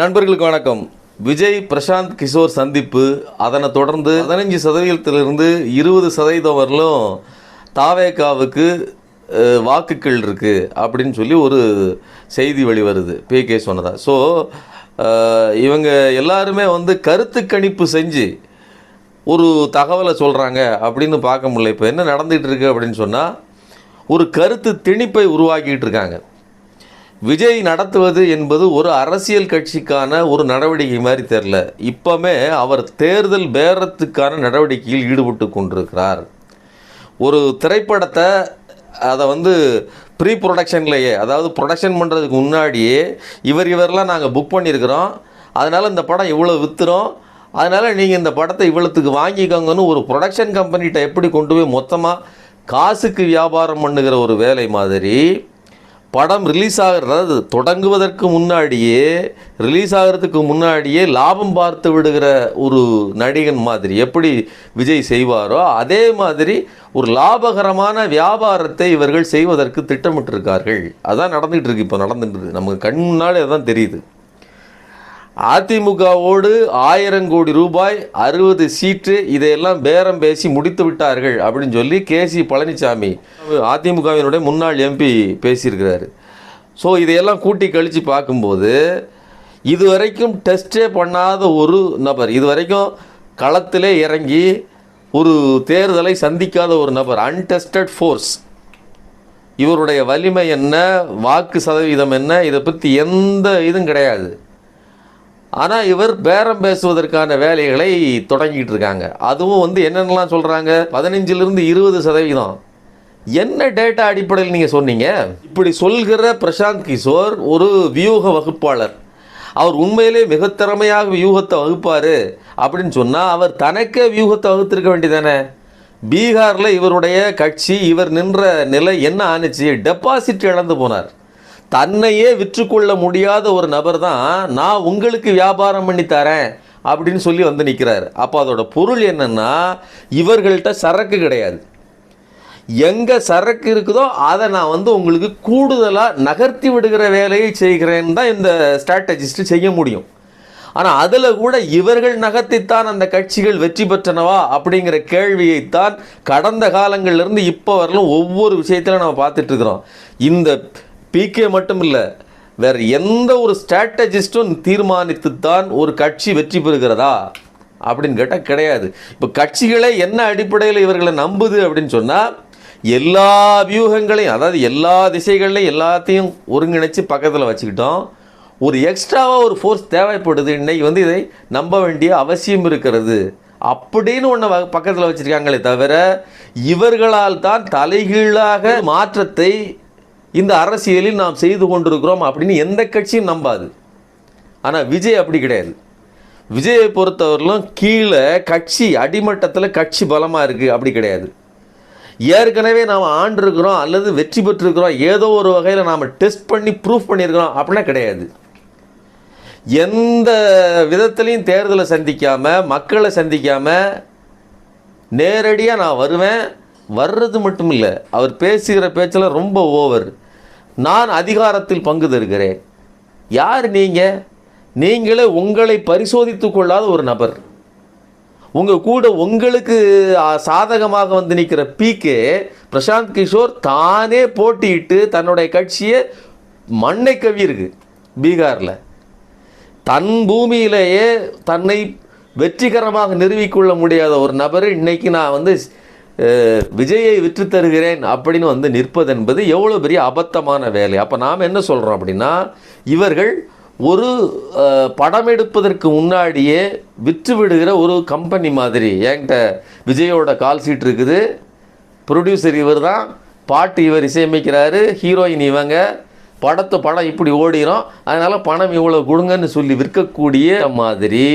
நண்பர்களுக்கு வணக்கம். விஜய் பிரசாந்த் கிஷோர் சந்திப்பு. அதனை தொடர்ந்து பதினஞ்சு சதவீதத்திலிருந்து இருபது சதவீதம் வரலும் தாவேக்காவுக்கு வாக்குகள் இருக்குது அப்படின்னு சொல்லி ஒரு செய்தி வெளிவருது பிகே சொன்னதா. ஸோ இவங்க எல்லாருமே வந்து கருத்து கணிப்பு செஞ்சு ஒரு தகவலை சொல்கிறாங்க அப்படின்னு பார்க்க முடியல. இப்போ என்ன நடந்துகிட்ருக்கு அப்படின்னு சொன்னால் ஒரு கருத்து திணிப்பை உருவாக்கிட்டு இருக்காங்க. விஜய் நடத்துவது என்பது ஒரு அரசியல் கட்சிக்கான ஒரு நடவடிக்கை மாதிரி தெரில இப்போமே அவர் தேர்தல் பேரத்துக்கான நடவடிக்கையில் ஈடுபட்டு கொண்டிருக்கிறார். ஒரு திரைப்படத்தை அதை வந்து ப்ரீ ப்ரொடக்ஷன்லேயே அதாவது ப்ரொடக்ஷன் பண்ணுறதுக்கு முன்னாடியே இவர் இவரெல்லாம் நாங்கள் புக் பண்ணியிருக்கிறோம். அதனால் இந்த படம் இவ்வளோ விற்றுறோம் அதனால் நீங்கள் இந்த படத்தை இவ்வளோத்துக்கு வாங்கிக்கோங்கன்னு ஒரு ப்ரொடக்ஷன் கம்பெனிகிட்ட எப்படி கொண்டு போய் மொத்தமாக காசுக்கு வியாபாரம் பண்ணுகிற ஒரு வேலை மாதிரி படம் ரிலீஸ் ஆகிறது அதாவது தொடங்குவதற்கு முன்னாடியே ரிலீஸ் ஆகிறதுக்கு முன்னாடியே லாபம் பார்த்து விடுகிற ஒரு நடிகன் மாதிரி எப்படி விஜய் செய்வாரோ அதே மாதிரி ஒரு லாபகரமான வியாபாரத்தை இவர்கள் செய்வதற்கு திட்டமிட்டிருக்கார்கள். அதான் நடந்துகிட்டு இருக்கு இப்போ நடந்துட்டு நமக்கு கண் முன்னாலே அதான் தெரியுது. அதிமுகவோடு ஆயிரம் கோடி ரூபாய் அறுபது சீட்டு இதையெல்லாம் பேரம் பேசி முடித்து விட்டார்கள் அப்படின்னு சொல்லி கேசி பழனிசாமி அதிமுகவினுடைய முன்னாள் எம்பி பேசியிருக்கிறாரு. ஸோ இதையெல்லாம் கூட்டி கழித்து பார்க்கும்போது இதுவரைக்கும் டெஸ்டே பண்ணாத ஒரு நபர் இதுவரைக்கும் களத்திலே இறங்கி ஒரு தேர்தலை சந்திக்காத ஒரு நபர் அன்டெஸ்டட் ஃபோர்ஸ் இவருடைய வலிமை என்ன வாக்கு சதவீதம் என்ன இதை பற்றி எந்த இதுவும் கிடையாது. ஆனால் இவர் பேரம் பேசுவதற்கான வேலைகளை தொடங்கிட்டு இருக்காங்க அதுவும் வந்து என்னென்னலாம் சொல்கிறாங்க பதினஞ்சிலிருந்து இருபது சதவீதம். என்ன டேட்டா அடிப்படையில் நீங்கள் சொன்னீங்க? இப்படி சொல்கிற பிரசாந்த் கிஷோர் ஒரு வியூக வகுப்பாளர். அவர் உண்மையிலே மிக திறமையாக வியூகத்தை வகுப்பார். அப்படின்னு சொன்னால் அவர் தனக்கே வியூகத்தை வகுத்திருக்க வேண்டியதானே? பீகாரில் இவருடைய கட்சி இவர் நின்ற நிலை என்ன ஆணுச்சு? டெபாசிட் இழந்து போனார். தன்னையே விற்றுக்கொள்ள முடியாத ஒரு நபர் தான் நான் உங்களுக்கு வியாபாரம் பண்ணி தரேன் அப்படின்னு சொல்லி வந்து நிற்கிறார் அப்போ அதோட பொருள் என்னென்னா இவர்கள்ட்ட சரக்கு கிடையாது. எங்கே சரக்கு இருக்குதோ அதை நான் வந்து உங்களுக்கு கூடுதலாக நகர்த்தி விடுகிற வேலையை செய்கிறேன்னு தான் இந்த ஸ்ட்ராட்டஜிஸ்ட் செய்ய முடியும். ஆனால் அதில் கூட இவர்கள் நகர்த்தித்தான் அந்த கட்சிகள் வெற்றி பெற்றனவா அப்படிங்கிற கேள்வியைத்தான் கடந்த காலங்கள்லேருந்து இப்போ வரலும் ஒவ்வொரு விஷயத்திலும் நம்ம பார்த்துட்டு இருக்கிறோம். இந்த பிகே மட்டும் இல்லை வேறு எந்த ஒரு ஸ்ட்ராட்டஜிஸ்டும் தீர்மானித்துத்தான் ஒரு கட்சி வெற்றி பெறுகிறதா அப்படின்னு கேட்டால் கிடையாது. இப்போ கட்சிகளே என்ன அடிப்படையில் இவர்களை நம்புது அப்படின்னு சொன்னால் எல்லா வியூகங்களையும் அதாவது எல்லா திசைகள்லையும் எல்லாத்தையும் ஒருங்கிணைச்சு பக்கத்தில் வச்சுக்கிட்டோம். ஒரு எக்ஸ்ட்ராவாக ஒரு ஃபோர்ஸ் தேவைப்படுது. இன்னைக்கு வந்து இதை நம்ப வேண்டிய அவசியம் இருக்கிறது அப்படின்னு ஒன்று பக்கத்தில் வச்சுருக்காங்களே தவிர இவர்களால் தான் தலைகீழாக மாற்றத்தை இந்த அரசியலில் நாம் செய்து கொண்டிருக்கிறோம் அப்படின்னு எந்த கட்சியும் நம்பாது. ஆனால் விஜய் அப்படி கிடையாது. விஜயை பொறுத்தவரையிலும் கீழே கட்சி அடிமட்டத்தில் கட்சி பலமாக இருக்குது அப்படி கிடையாது. ஏற்கனவே நாம் ஆண்டிருக்கிறோம் அல்லது வெற்றி பெற்றிருக்கிறோம் ஏதோ ஒரு வகையில் நாம் டெஸ்ட் பண்ணி ப்ரூஃப் பண்ணியிருக்கிறோம் அப்படின்னா கிடையாது. எந்த விதத்துலையும் தேர்தலை சந்திக்காமல் மக்களை சந்திக்காமல் நேரடியாக நான் வருவேன். வர்றது மட்டும் இல்லை அவர் பேசுகிற பேச்சில் ரொம்ப ஓவர். நான் அதிகாரத்தில் பங்கு தருகிறேன். யார் நீங்கள் நீங்களே உங்களை பரிசோதித்து கொள்ளாத ஒரு நபர். உங்கள் கூட உங்களுக்கு சாதகமாக வந்து நிற்கிற பிகே பிரசாந்த் கிஷோர் தானே போட்டியிட்டு தன்னுடைய கட்சியை மண்ணை கவியிருக்கு பீகாரில். தன் பூமியிலேயே தன்னை வெற்றிகரமாக நிறுவிக்கொள்ள முடியாத ஒரு நபர் இன்றைக்கி நான் வந்து விஜயை விற்று தருகிறேன் அப்படின்னு வந்து நிற்பது என்பது எவ்வளோ பெரிய அபத்தமான வேலை. அப்போ நாம் என்ன சொல்கிறோம் அப்படின்னா இவர்கள் ஒரு படம் எடுப்பதற்கு முன்னாடியே விற்று விடுகிற ஒரு கம்பெனி மாதிரி. என்கிட்ட விஜயோட கால் சீட் இருக்குது. ப்ரொடியூசர் இவர் தான். பாட்டு இவர் இசையமைக்கிறாரு. ஹீரோயின் இவங்க. படத்தை படம் இப்படி ஓடிடும் அதனால் பணம் இவ்வளோ கொடுங்கன்னு சொல்லி விற்கக்கூடிய மாதிரி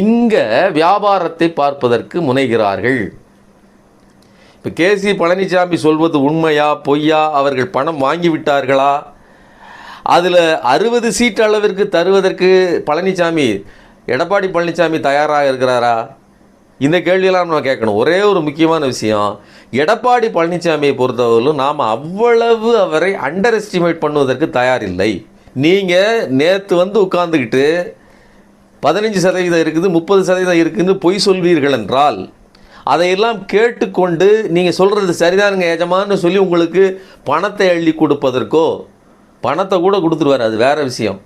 இங்கே வியாபாரத்தை பார்ப்பதற்கு முனைகிறார்கள். இப்போ கேசி பழனிசாமி சொல்வது உண்மையா பொய்யா? அவர்கள் பணம் வாங்கி விட்டார்களா? அதில் அறுபது சீட் அளவிற்கு தருவதற்கு பழனிசாமி எடப்பாடி பழனிசாமி தயாராக இருக்கிறாரா? இந்த கேள்வியெல்லாம் நம்ம கேட்கணும். ஒரே ஒரு முக்கியமான விஷயம் எடப்பாடி பழனிசாமியை பொறுத்தவரையிலும் நாம் அவ்வளவு அவரை அண்டர் எஸ்டிமேட் பண்ணுவதற்கு தயாரில்லை. நீங்கள் நேற்று வந்து உட்காந்துக்கிட்டு பதினஞ்சு சதவீதம் இருக்குது முப்பது சதவீதம் இருக்குதுன்னு பொய் சொல்வீர்கள் என்றால் அதையெல்லாம் கேட்டுக்கொண்டு நீங்கள் சொல்கிறது சரிதானுங்க எஜமான்னு சொல்லி உங்களுக்கு பணத்தை எழுதி கொடுப்பதற்கோ பணத்தை கூட கொடுத்துருவார் அது வேறு விஷயம்.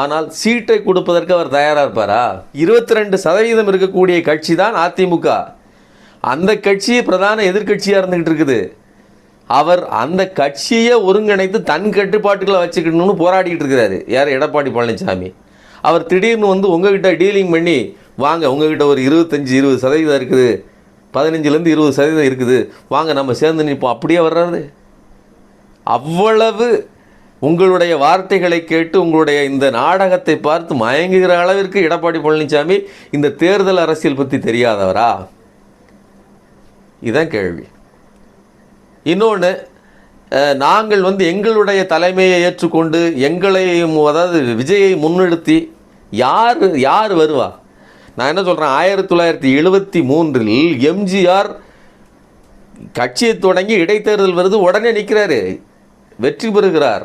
ஆனால் சீட்டை கொடுப்பதற்கு அவர் தயாராக இருப்பாரா? இருபத்தி ரெண்டு சதவீதம் இருக்கக்கூடிய கட்சி தான் அதிமுக. அந்த கட்சி பிரதான எதிர்க்கட்சியாக இருந்துக்கிட்டு இருக்குது. அவர் அந்த கட்சியை ஒருங்கிணைத்து தன் கட்டுப்பாட்டுகளை வச்சுக்கணும்னு போராடிக்கிட்டு இருக்கிறாரு. யார்? எடப்பாடி பழனிசாமி. அவர் திடீர்னு வந்து உங்ககிட்ட டீலிங் பண்ணி வாங்க உங்ககிட்ட ஒரு இருபத்தஞ்சி இருபது சதவீதம் இருக்குது. பதினஞ்சுலேருந்து இருபது சதவீதம் இருக்குது. வாங்க நம்ம சேர்ந்து நிற்போம். அப்படியே வர்றாரு. அவ்வளவு உங்களுடைய வார்த்தைகளை கேட்டு உங்களுடைய இந்த நாடகத்தை பார்த்து மயங்குகிற அளவிற்கு எடப்பாடி பழனிசாமி இந்த தேர்தல் அரசியல் பற்றி தெரியாதவரா? இதுதான் கேள்வி. இன்னொன்று நாங்கள் வந்து எங்களுடைய தலைமையை ஏற்றுக்கொண்டு எங்களையும் அதாவது விஜயை முன்னிறுத்தி யார் யார் வருவா? நான் என்ன சொல்கிறேன் ஆயிரத்தி தொள்ளாயிரத்தி எழுபத்தி மூன்றில் எம்ஜிஆர் கட்சியை தொடங்கி இடைத்தேர்தல் வருது உடனே நிற்கிறாரு வெற்றி பெறுகிறார்.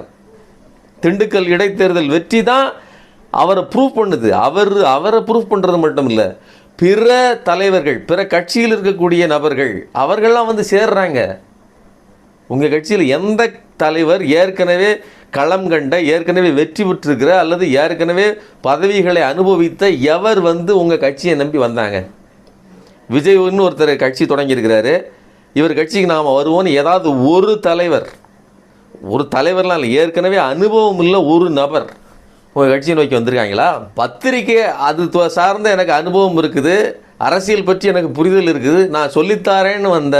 திண்டுக்கல் இடைத்தேர்தல் வெற்றி தான் அவரை ப்ரூவ் பண்ணுது. அவர் அவரை ப்ரூவ் பண்ணுறது மட்டும் இல்லை பிற தலைவர்கள் பிற கட்சியில் இருக்கக்கூடிய நபர்கள் அவர்கள்லாம் வந்து சேர்றாங்க. உங்கள் கட்சியில் எந்த தலைவர் ஏற்கனவே களம் கண்ட ஏற்கனவே வெற்றி பெற்றிருக்கிற அல்லது ஏற்கனவே பதவிகளை அனுபவித்த எவர் வந்து உங்கள் கட்சியை நம்பி வந்தாங்க? விஜய்னு ஒருத்தர் கட்சி தொடங்கியிருக்கிறாரு. இவர் கட்சிக்கு நாம் வருவோம்னு ஏதாவது ஒரு தலைவர் ஒரு தலைவர்லாம் இல்லை ஏற்கனவே அனுபவம் இல்லை ஒரு நபர் உங்கள் கட்சியை நோக்கி வந்திருக்காங்களா? பத்திரிக்கை அது சார்ந்த எனக்கு அனுபவம் இருக்குது. அரசியல் பற்றி எனக்கு புரிதல் இருக்குது. நான் சொல்லித்தாரேன்னு வந்த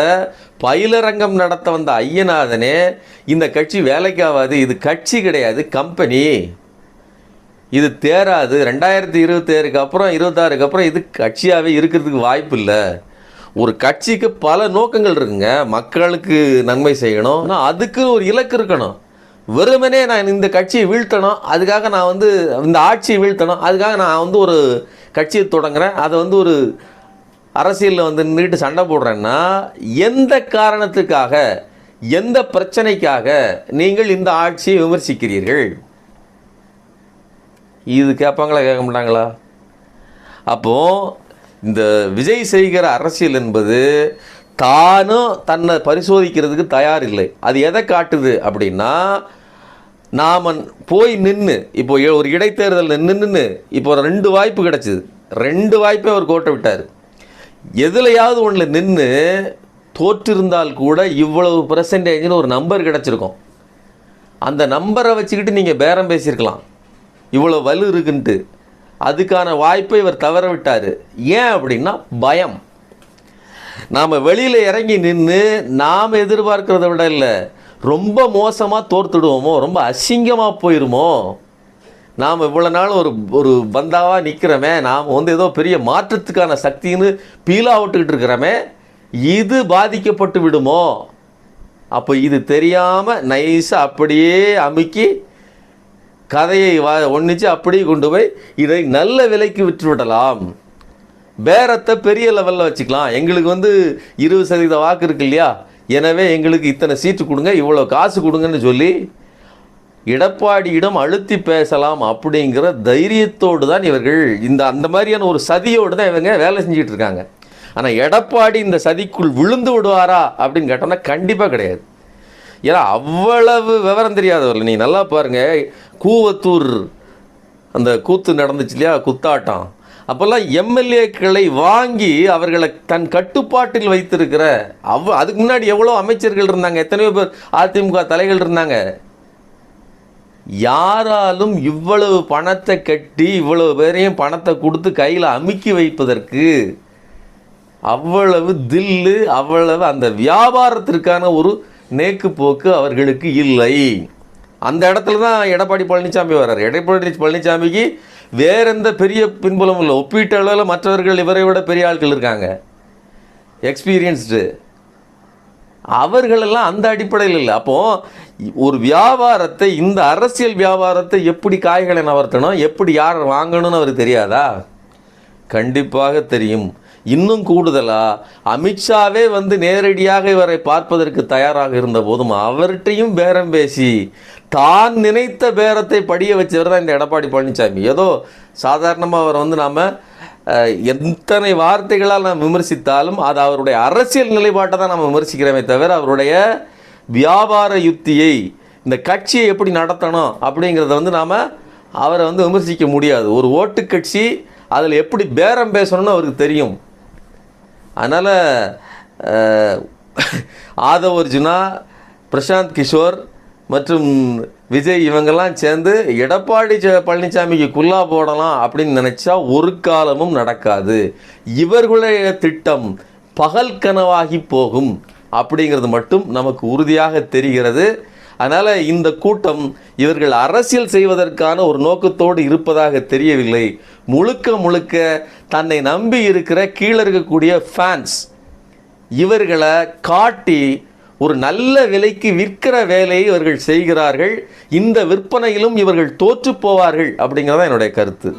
பயிலரங்கம் நடத்த வந்த ஐயநாதனே இந்த கட்சி வேலைக்காகாது இது கட்சி கிடையாது கம்பெனி. இது தேராது. ரெண்டாயிரத்தி இருபத்தேழுக்கு அப்புறம் இருபத்தாறுக்கு அப்புறம் இது கட்சியாகவே இருக்கிறதுக்கு வாய்ப்பு இல்லை. ஒரு கட்சிக்கு பல நோக்கங்கள் இருக்குங்க. மக்களுக்கு நன்மை செய்யணும். ஆனால் அதுக்கு ஒரு இலக்கு இருக்கணும். வெறுமனே நான் இந்த கட்சியை வீழ்த்தணும். அதுக்காக நான் வந்து இந்த ஆட்சியை வீழ்த்தணும். அதுக்காக நான் வந்து ஒரு கட்சியை தொடங்குறேன். அதை வந்து ஒரு அரசியலில் வந்து நின்றுட்டு சண்டை போடுறேன்னா எந்த காரணத்துக்காக எந்த பிரச்சனைக்காக நீங்கள் இந்த ஆட்சியை விமர்சிக்கிறீர்கள்? இது கேட்பாங்களா கேட்க மாட்டாங்களா? அப்போ இந்த விஜய் செய்கிற அரசியல் என்பது தானும் தன்னை பரிசோதிக்கிறதுக்கு தயார் இல்லை. அது எதை காட்டுது அப்படின்னா நாம் போய் நின்று இப்போ எ- ஒரு இடைத்தேர்தல் நின்று இப்போ ஒரு ரெண்டு வாய்ப்பு கிடைச்சிது. ரெண்டு வாய்ப்பை அவர் கோட்டை விட்டார். எதுலையாவது ஒன்றில் நின்று தோற்றிருந்தால் கூட இவ்வளவு பெர்சன்டேஜ்னு ஒரு நம்பர் கிடச்சிருக்கும். அந்த நம்பரை வச்சுக்கிட்டு நீங்கள் பேரம் பேசியிருக்கலாம். இவ்வளோ வலு இருக்குன்ட்டு. அதுக்கான வாய்ப்பை இவர் தவற விட்டார். ஏன் அப்படின்னா பயம். நாம் வெளியில் இறங்கி நின்று நாம் எதிர்பார்க்கிறத விட இல்லை. ரொம்ப மோசமாக தோர்த்துடுவோமோ ரொம்ப அசிங்கமாக போயிடுமோ நாம் இவ்வளோ நாள் ஒரு ஒரு பந்தாவாக நிற்கிறோமே நாம் வந்து ஏதோ பெரிய மாற்றத்துக்கான சக்தின்னு பீலா விட்டுக்கிட்டு இருக்கிறோமே இது பாதிக்கப்பட்டு விடுமோ? அப்போ இது தெரியாமல் நைஸாக அப்படியே அமுக்கி கதையை வா ஒன்றிச்சு அப்படியே கொண்டு போய் இதை நல்ல விலைக்கு விற்று விடலாம். பேரத்தை பெரிய லெவலில் வச்சுக்கலாம். எங்களுக்கு வந்து இருபது சதவீத வாக்கு இருக்கு இல்லையா? எனவே எங்களுக்கு இத்தனை சீட்டு கொடுங்க இவ்வளோ காசு கொடுங்கன்னு சொல்லி எடப்பாடியிடம் அழுத்தி பேசலாம் அப்படிங்கிற தைரியத்தோடு தான் இவர்கள் இந்த அந்த மாதிரியான ஒரு சதியோடு தான் இவங்க வேலை செஞ்சுட்டு இருக்காங்க. ஆனால் எடப்பாடி இந்த சதிக்குள் விழுந்து விடுவாரா அப்படின்னு கேட்டோம்னா கண்டிப்பாக கிடையாது. ஏன்னா அவ்வளவு விவரம் தெரியாதவர்கள். நீ நல்லா பாருங்கள் கூவத்தூர் அந்த கூத்து நடந்துச்சு இல்லையா? குத்தாட்டம். அப்போல்லாம் எம்எல்ஏக்களை வாங்கி அவர்களை தன் கட்டுப்பாட்டில் வைத்திருக்கிற அவ் அதுக்கு முன்னாடி எவ்வளோ அமைச்சர்கள் இருந்தாங்க? எத்தனையோ பேர் அதிமுக தலைகள் இருந்தாங்க. யாராலும் இவ்வளவு பணத்தை கட்டி இவ்வளவு பேரையும் பணத்தை கொடுத்து கையில் அமுக்கி வைப்பதற்கு அவ்வளவு தில்லு அவ்வளவு அந்த வியாபாரத்திற்கான ஒரு நேக்கு போக்கு அவர்களுக்கு இல்லை. அந்த இடத்துல தான் எடப்பாடி பழனிசாமி வர்றார் எடப்பாடி பழனிசாமிக்கு வேற எந்த பெரிய பின்புலம் இல்லை. ஒப்பீட்டு அளவில் மற்றவர்கள் இவரை விட பெரிய ஆட்கள் இருக்காங்க. எக்ஸ்பீரியன்ஸ்டு அவர்களெல்லாம் அந்த அடிப்படையில் இல்லை. அப்போது ஒரு வியாபாரத்தை இந்த அரசியல் வியாபாரத்தை எப்படி காய்களை நவர்த்தணும் எப்படி யார் வாங்கணும்னு அவருக்கு தெரியாதா? கண்டிப்பாக தெரியும். இன்னும் கூடுதலாக அமித்ஷாவே வந்து நேரடியாக இவரை பார்ப்பதற்கு தயாராக இருந்த போதும் அவர்கிட்டையும் பேரம் பேசி தான் நினைத்த பேரத்தை படிய வச்சவர் தான் இந்த எடப்பாடி பழனிசாமி. ஏதோ சாதாரணமாக அவர் வந்து நாம் எத்தனை வார்த்தைகளால் நாம் விமர்சித்தாலும் அது அவருடைய அரசியல் நிலைப்பாட்டை தான் நம்ம விமர்சிக்கிறோமே தவிர அவருடைய வியாபார யுக்தியை இந்த கட்சியை எப்படி நடத்தணும் அப்படிங்கிறத வந்து நாம் அவரை வந்து விமர்சிக்க முடியாது. ஒரு ஓட்டு கட்சி அதில் எப்படி பேரம் பேசணும்னு அவருக்கு தெரியும். அதனால் ஆதவ் அர்ஜுனா பிரசாந்த் கிஷோர் மற்றும் விஜய் இவங்கெல்லாம் சேர்ந்து எடப்பாடி பழனிசாமிக்கு குல்லா போடலாம் அப்படின்னு நினச்சா ஒரு காலமும் நடக்காது. இவர்களுடைய திட்டம் பகல் கனவாகி போகும் அப்படிங்கிறது மட்டும் நமக்கு உறுதியாக தெரிகிறது. அதனால் இந்த கூட்டம் இவர்கள் அரசியல் செய்வதற்கான ஒரு நோக்கத்தோடு இருப்பதாக தெரியவில்லை. முழுக்க முழுக்க தன்னை நம்பி இருக்கிற கீழே இருக்கக்கூடிய ஃபேன்ஸ் இவர்களை காட்டி ஒரு நல்ல விலைக்கு விற்கிற வேலையை இவர்கள் செய்கிறார்கள். இந்த விற்பனையிலும் இவர்கள் தோற்று போவார்கள் அப்படிங்கிறதான் என்னுடைய கருத்து.